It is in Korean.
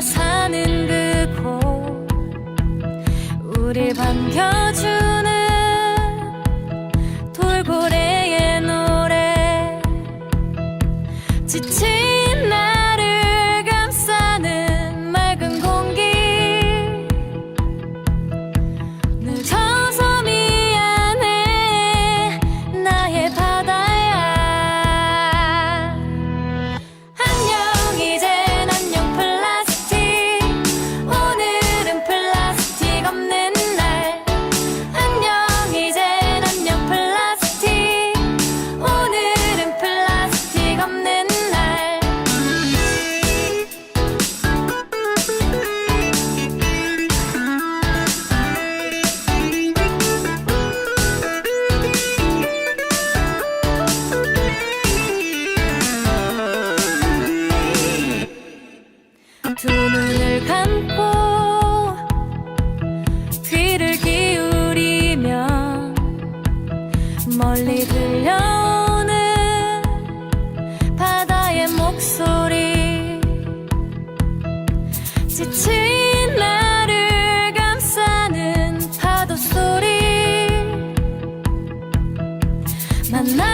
사는 그곳. 우리 반겨주 소리 만나